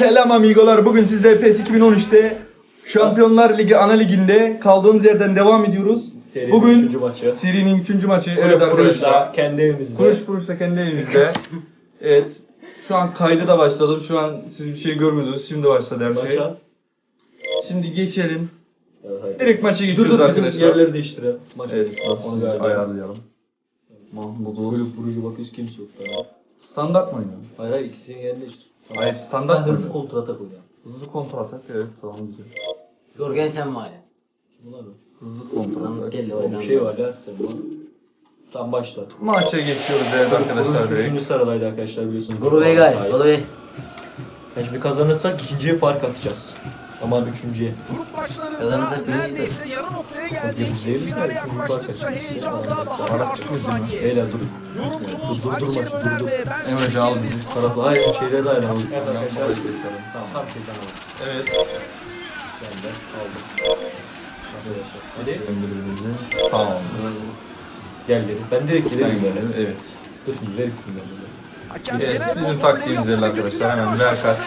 Selam amigolar. Bugün sizde PES 2013'te Şampiyonlar Ligi ana liginde kaldığımız yerden devam ediyoruz. Serinin Bugün üçüncü maçı. serinin 3. maçı. Evet arkadaşlar. kendi evimizde. Kuruş kuruş da kendi elimizde. evet. Şu an kaydı da başladım. Şu an siz bir şey görmüyordunuz. Şimdi başladı her şey. Maça. Şimdi geçelim. Evet, hayır. Direkt maça Dur geçiyoruz dur bizim arkadaşlar. yerleri değiştirelim. Maç Evet, öncesi. Onu galiba. ayarlayalım. Mahmut'u. Kulüp vurucu bak hiç kimse yok. Standart mı oynuyor? Hayır hayır ikisinin yerini değiştir. Tamam. Hayır, standart mı hızlı oynuyor? kontratak oynuyor. Hızlı kontratak. Evet tamam güzel. Görgen sen var ya. Bunlar mı? Hızlı Tamam kontratak. gel O bir şey var ya sen bunu. Tam başla. Maça geçiyoruz evet arkadaşlar Kuruş üçüncü sıradaydı arkadaşlar biliyorsunuz. Guru Bir Vegay. puan Guru sahip. Vegay. Yani şimdi kazanırsak ikinciye fark atacağız. Aman üçüncüye. Grup maçlarında Kazanırsak neredeyse yarı noktaya geldik. Finale yaklaştıkça arkadaşlar. heyecan daha daha artıyor sanki. Beyler durun. Yorumcumuz Ali Kerim Öner ve ben Emre Can al bizi. Taraflı hayır şeyleri de aynı. Evet Tamam, arkadaşlar. Tamam tam şeyden alalım. Evet. Ben de aldım. Arkadaşlar. Hadi. Birbirimizi. Tamam. Gel geri. Ben direkt Sen gidelim böyle. Evet. Dur şimdi verip. Hakem Evet bizim taktiğimiz ve arkadaşlar. Hemen ver kaç.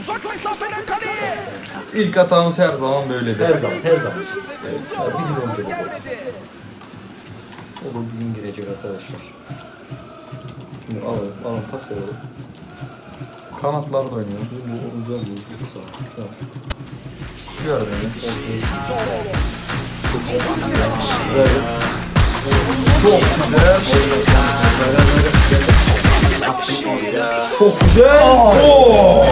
Uzak mesafeden kaleye. İlk hatamız her zaman böyledir. Her zaman her zaman. Evet, bir gün önce bu. gelmedi. O da bir gün girecek arkadaşlar. Şimdi alalım, alalım pas verelim. Kanatlarda oynuyor. Bizim bu oyuncular bu çok sağ. An. Gör beni. Verdim. Çok güzel. Çok güzel. Oo.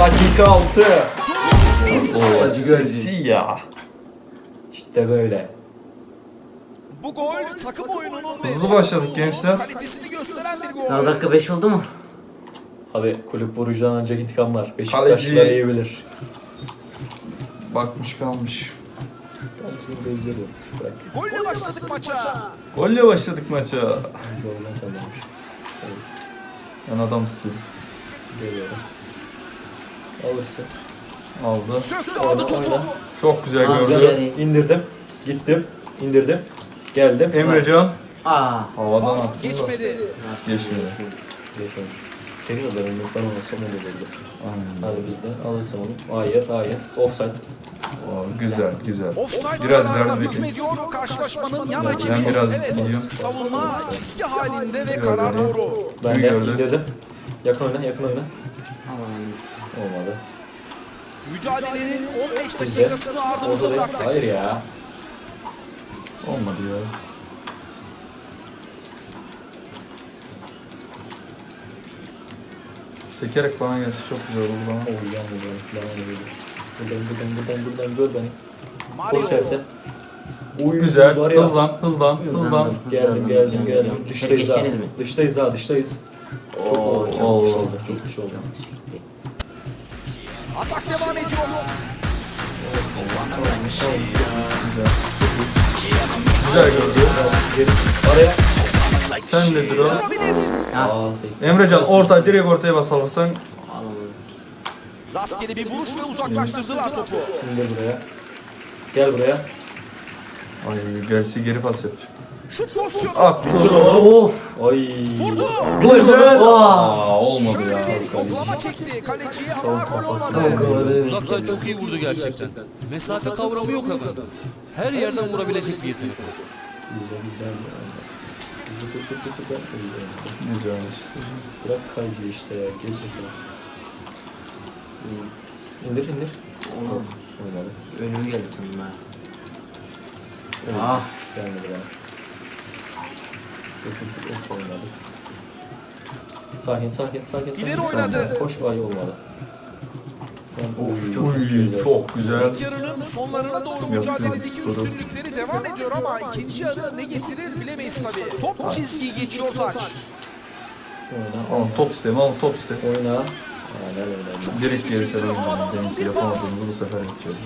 Dakika 6. Oo, sinsi ya. İşte böyle. Bu gol takım oyununun Hızlı başladık gençler. kalitesini gösteren bir Daha gol. dakika 5 oldu mu? Abi kulüp vurucudan ancak intikam var. Beşiktaşlılar Kaleci- iyi bilir. Bakmış kalmış. Bırak. Golle başladık maça. Golle başladık maça. Evet, Ben adam tutuyorum. geliyorum. Alırsın. Aldı. Söktü Oyna, aldı topu. oyna. Çok güzel Aa, gördü. güzel. İndirdim. Gittim. indirdim. Geldim. Emrecan Aa. havadan attı. geçmedi. Geçmedi. Geçmemiş. Tekrar da ben ona son olurdu. Aynen. Hadi bizde alırsam onu. Hayır hayır. Offside. Oo, güzel güzel. Offside Biraz ileride hükmediyor karşılaşmanın yan hakemi. ben biraz evet, gidiyorum. savunma çizgi halinde ve karar doğru. Ben de indirdim. Yakın oyna yakın oyna. Aman. Olmadı. Mücadelenin 15 Bizde. dakikasını ardımızda bıraktık. Hayır ya. Olmadı ya. Sekerek bana gelse çok güzel olur bana. Oh yan buradan. Böyle. Buradan buradan buradan buradan gör beni. Koş terse. Uy, Güzel. var ya. Hızlan, hızlan, hızlan. Geldim geldim geldim. Dıştayız ha. Dıştayız ha dıştayız. Çok oldu. Çok dış oldu. Atak devam ediyor. Güzel. Gördü. Araya. Sen de dur. Emrecan orta direkt ortaya bas alırsan Alamadım. Rastgele bir vuruş ve uzaklaştırdılar topu. İndir buraya. Gel buraya. Ay gerisi geri pas yapacak. Şut pozisyonu. At Dur dur. oğlum. Of. Ay. Vurdu. Güzel. Aa. Aa olmadı Şöyle ya. bir koklama çekti kaleciye ama gol olmadı. Uzaktan çok iyi vurdu gerçekten. Mesafe kavramı yok hemen. Her yerden vurabilecek bir yetenek. Ay, Güzel işte. Bırak kaycı işte ya. Gerizekalı. İndir indir. Oğlum. Oynadı. Önümü geldi sanırım ha. Evet. Ah. Gelmedi bana. Dur dur dur. Of, Oynadı. Sakin sakin sakin. sakin. İleri oynadı. Koş ay olmadı. Of, çok Uy çok güzel. İlk yarının sonlarına doğru mücadeledeki üstünlükleri devam ediyor ama ikinci yarı ne getirir bilemeyiz tabii. Top çizgiyi geçiyor taç. Oyna. Oğlum top sistemi, oğlum top sistemi. Oyna. Aynen öyle. Direkt geri severim. Benimki yapamadığımızı bu sefer yapacağız.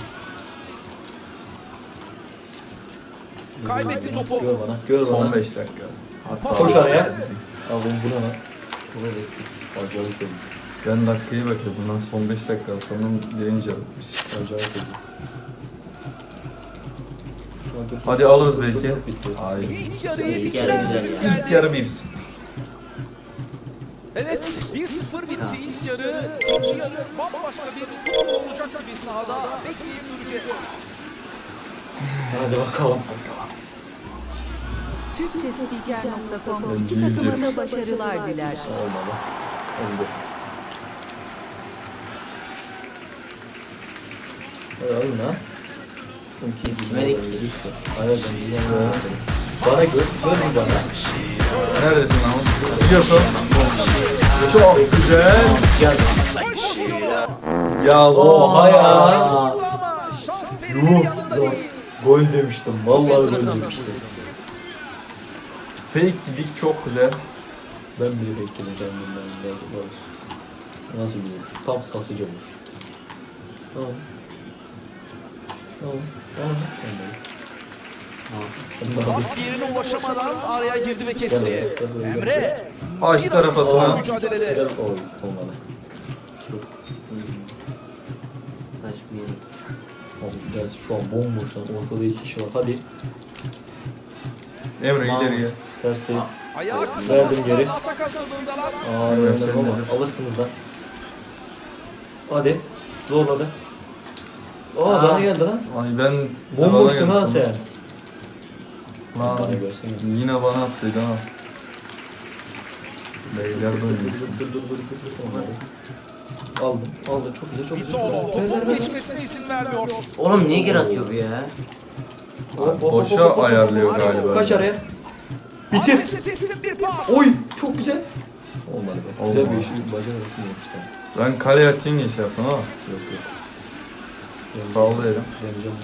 Kaybetti topu. Gör bana. Gör bana. Son 5 dakika. Hatta Koş araya. Al bunu buna lan. Çok zevkli. Acayip oldu. Ben dakikayı bekliyordum lan son 5 dakika sanırım birinci yapmış. Acayip oldu. Hadi alırız belki. Hayır. İlk yarıyı İlk yarı güzel düdük ya. İlk yarı 1-0. Evet 1-0 bitti ilk yarı. İkinci yarı bambaşka bir futbol olacak gibi sahada. Bekleyip göreceğiz. Hadi bakalım. Türkçespiker.com iki takıma da başarılar diler. Olmadı. Oldu. Hadi alın ha. Yetişmedik. Hayır ben diyeceğim. Bana gör, gör bir bana. Neredesin lan? Biliyorsun. Çok güzel. Gel. Ya Oha ya. Yuh. Gol demiştim. Vallahi gol Enteresan bir demiştim. pozisyon. Fake gidik çok güzel. Ben bile bekledim kendimden. Yazıklar olsun. Nasıl bir vuruş? Tam sasıca vuruş. Tamam. Tamam. Tamam. Tamam. Sen de hadi. Pas yerine ulaşamadan araya girdi ve kesti. Emre. Açtı biraz arabasına. zor mücadelede. Olmadı. Çok. Dersi şu an bomboş lan. Ortada iki kişi var. Hadi. Emre Tamam. ileriye. Ters değil. Ayağı kısa Verdim geri. paslarla atak hazırlığındalar. Aa sen ama nedir? alırsınız lan. Hadi. Zorladı. Aa, Aa. bana geldi lan. Ay ben Bomboştun ha sen. Lan görsene. yine bana attıydı ha. Beyler oynuyor. Dur dur dur dur dur dur. Aldım. Aldım. Çok güzel çok güzel. Çok güzel. Ver, ver, topun ver. geçmesine izin vermiyor. Oğlum niye geri atıyor bu ya? Hop, hop, hop, Boşa hop, hop, hop. ayarlıyor galiba. Kaç araya? Bitir. Adrese teslim bir pas. Oy çok güzel. Olmadı be. Güzel bir Olmadı. işi bacak arasında yapmışlar. Ben kaleye atayım diye şey yaptım ama. Yok yok. Sallayalım. Deneyeceğim.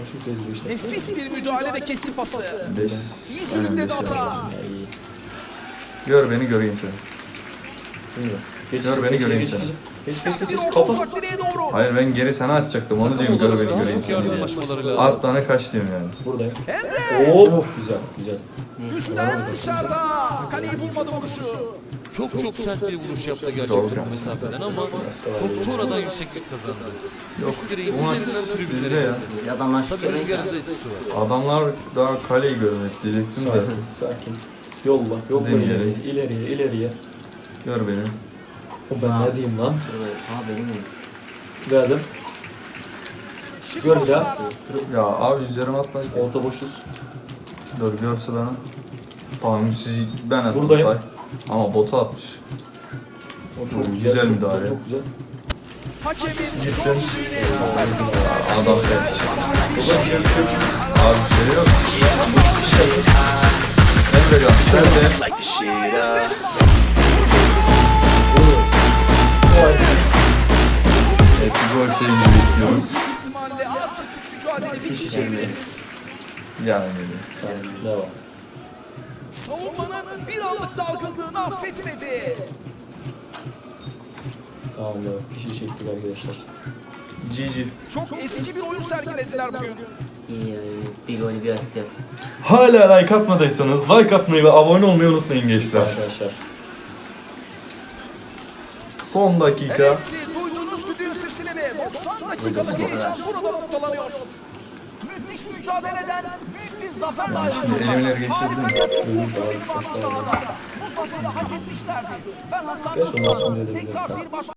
Hoş geldin işte. Nefis bir müdahale ve kesti pası. Beş. İyi sürükledi beş Gör beni göreyim seni. Şimdi. Geç, Gör beni geç, göreyim geç, seni. Geç geç geç. Kafa. Hayır ben geri sana atacaktım onu diyorum gör beni göreyim seni lazım. Atlanı kaç diyorum yani. Buradayım. Hop. Güzel güzel. Üstten dışarıda. Kaleyi bulmadı vuruşu. Çok çok sert bir vuruş yaptı gerçekten mesafeden ama top sonradan yükseklik kazandı. Yok Üst direğin üzerinden tribünlere ya. Bir adamlar Tabii şu rüzgarın da etkisi var. Adamlar daha kaleyi görmek diyecektim de. Sakin. Yolla. Yolla Deneyelim. ileriye. İleriye. ileriye. Gör beni. O ben ne diyeyim lan? Ha benim mi? Verdim. Gör bir daha. Ya abi üzerime atma. Orta boşuz. Dur görse bana. Tamam sizi ben attım Buradayım. say. Ama bota atmış. O çok Oo, güzel. güzel çok müdahale. Güzel, çok güzel. Hakemin Gittin. Adam. Burada bir şey yok. Abi bir şey Ben veriyorum. Sen de. Evet bir gol sevinci bekliyoruz. ihtimalle artık mücadele diyebiliriz. Yani. Tamam. Devam. Savunmanın bir anlık dalgınlığını affetmedi. Tamam da fişi çektik arkadaşlar. GG. Çok ezici bir oyun sergilediler bugün. Bir gol bir asist yap. Hala like atmadıysanız like atmayı ve abone olmayı unutmayın gençler. Arkadaşlar. Son dakika. Evet, duyduğunuz düdüğün sesini ve 90 dakikalık heyecan burada noktalanıyor. Müthiş mücadeleden büyük bir zaferle ayrıldılar. şöyle bir ana sahada. Bu zaferi hak etmişlerdi. Ben Hasan edebiliriz, Tekrar bir başka